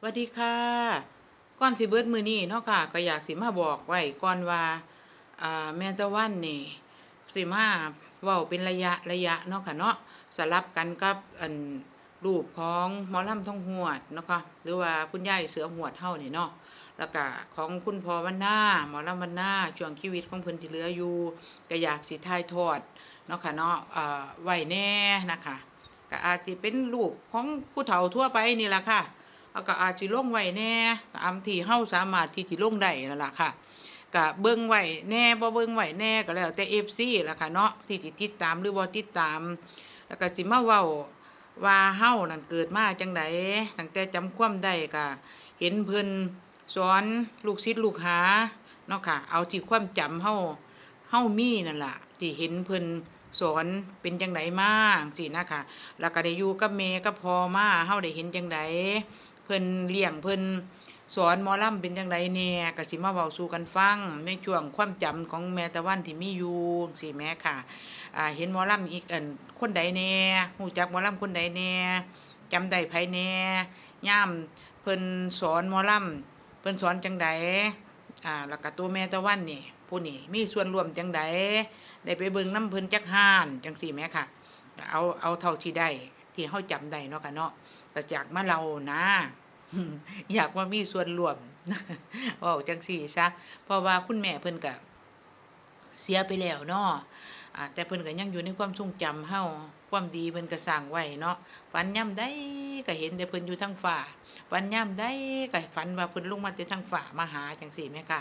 สวัสดีค่ะก่อนสิเบิดมือนี้เนาะค่ะ ก็อยากสิมาบอกไว้ก่อนว่าอ่าแม่ตะวันนี่สิมาเว้าเป็นระยะระยะเนาะค่ะเนาะสลับกันกับอันรูปของหมอลำทองหวดเนาะค่ะหรือว่าคุณยายเสือหวดเฮานี่เนาะแล้วก็ของคุณพ่อวันหน้าหมอลำวันหน้าช่วงชีวิตของเพิ่นที่เหลืออยู่ก็อยากสิถ่ายทอดเนาะค่ะเนาะอ่าไว้แน่นะคะก็อาจสิเป็นรูปของผู้เฒ่าทั่วไปนี่แหละค่ะ แล้วก็อาจสิลงไว้แน่ตาที่เฮาสามารถที่สิลงได้นั่นแหละค่ะก็เบิ่งไหวแน่บ่เบิ่งไหวแน่ก็แล้วแต่ FC ล่ะค่ะเนาะที่สิติดตามหรือบ่ติดตาม แล้วก็สิมาเว้าว่าเฮานั่นเกิดมาจังไดตั้งแต่จำความได้ก็เห็นเพิ่นสอนลูกศิษย์ลูกหาเนาะค่ะ เอาที่ความจำเฮาเฮามีนั่นล่ะ ที่เห็นเพิ่นสอนเป็นจังไดมาจังซี่นะคะแล้วก็ได้อยู่กับแม่กับพ่อมาเฮาได้เห็นจังไดเพิ่นเลี้ยงเพิ่นสอนหมอลำเป็นจังไดแหน่ก็สิมาเว้าสู่กันฟังในช่วงความจำของแม่ตะวันที่มีอยู่สิแม่ค่ะอ่าเห็นหมอลำอีกอันคนใดแน่ฮู้จักหมอลำคนใดแน่จำได้ไผแน่ย่ามเพิ่นสอนหมอลำเพิ่นสอนจังไดอ่าแล้วก็ตัวแม่ตะวันนี่ผู้นี่มีส่วนร่วมจังไดได้ไปเบิ่งน้ำเพิ่นจักห่านจังซี่แม่ค่ะ เอาเอาเท่าที่ได้ที่เฮาจำได้เนาะค่ะเนาะ ก็อยากมาเรานะอยากว่ามีส่วนร่วมว้าจังซี่ซะเพราะว่าคุณแม่เพิ่นก็เสียไปแล้วเนาะแต่เพิ่นก็ยังอยู่ในความทรงจำเฮาความดีเพิ่นก็สร้างไว้เนาะฝันย่ำใดก็เห็นแต่เพิ่นอยู่ทางฟ้าฝันย่ำใดก็ฝันว่าเพิ่นลงมาแต่ทางฟ้ามาหาจังซี่แม่ค่ะ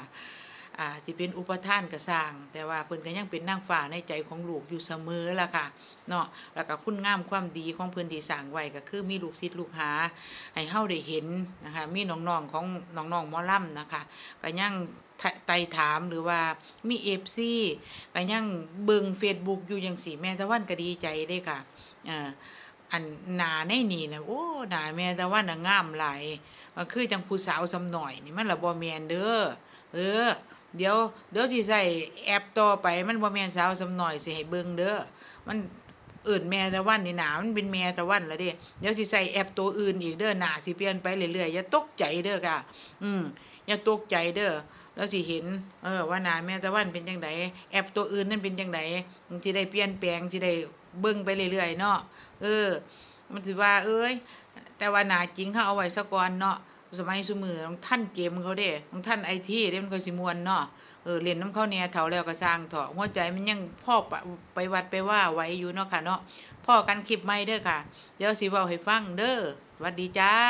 อ่าสิเป็นอุปทานก็สร้าง แต่ว่าเพิ่นก็ยังเป็นนางฟ้าในใจของลูกอยู่เสมอล่ะค่ะเนาะแล้วก็คุณงามความดีของเพิ่นที่สร้างไว้ก็คือมีลูกศิษย์ลูกหา ให้เฮาได้เห็นนะคะมีน้องๆของน้องๆหมอลำนะคะก็ยังไต่ถามหรือว่ามี FC ก็ยังเบิ่ง Facebook อยู่จังซี่แม่ตะวันก็ดีใจเด้ค่ะอ่ออันหนาในนี่นะโอ้หนาแม่ตะวันน่ะงามหลายก็คือจังผู้สาวซำน้อยนี่มันละบ่แมนเด้อเออ เดี๋ยวเดี๋ยวสิใส่แอปต่อไปมันบ่แม่นสาวซำน้อยสิให้เบิ่งเด้อมันเอื่นแม่ตะวันนี่หนามันเป็นแม่ตะวันแล้วเด้เดี๋ยวสิใส่แอปตัวอื่นอีกเด้อหน้าสิเปลี่ยนไปเรื่อยๆอย่าตกใจเด้อค่ะอืมอย่าตกใจเด้อแล้วสิเห็น เออ ว่าหน้าแม่ตะวันเป็นจังไดแอปตัวอื่นนั่นเป็นจังไดมันสิได้เปลี่ยนแปลงสิได้เบิ่งไปเรื่อยๆเนาะเออ มันสิว่า เอ้ยแต่ว่าหน้าจริงเขาเอาไว้ซะก่อนเนาะ สมัยสมือต้องท่านเกมเขาเด้ต้องท่านไอทีเด้มันก็สิมวนเนาะเออเล่นน้ำเข้าเนี่ยเถาแล้วก็สร้างเถาะหัวใจมันยังพ่อไปวัดไปว่าไว้อยู่เนาะค่ะเนาะพ่อกันคลิปใหม่เด้อค่ะ เดี๋ยวสิเว้าให้ฟังเด้อสวัสดีจ้า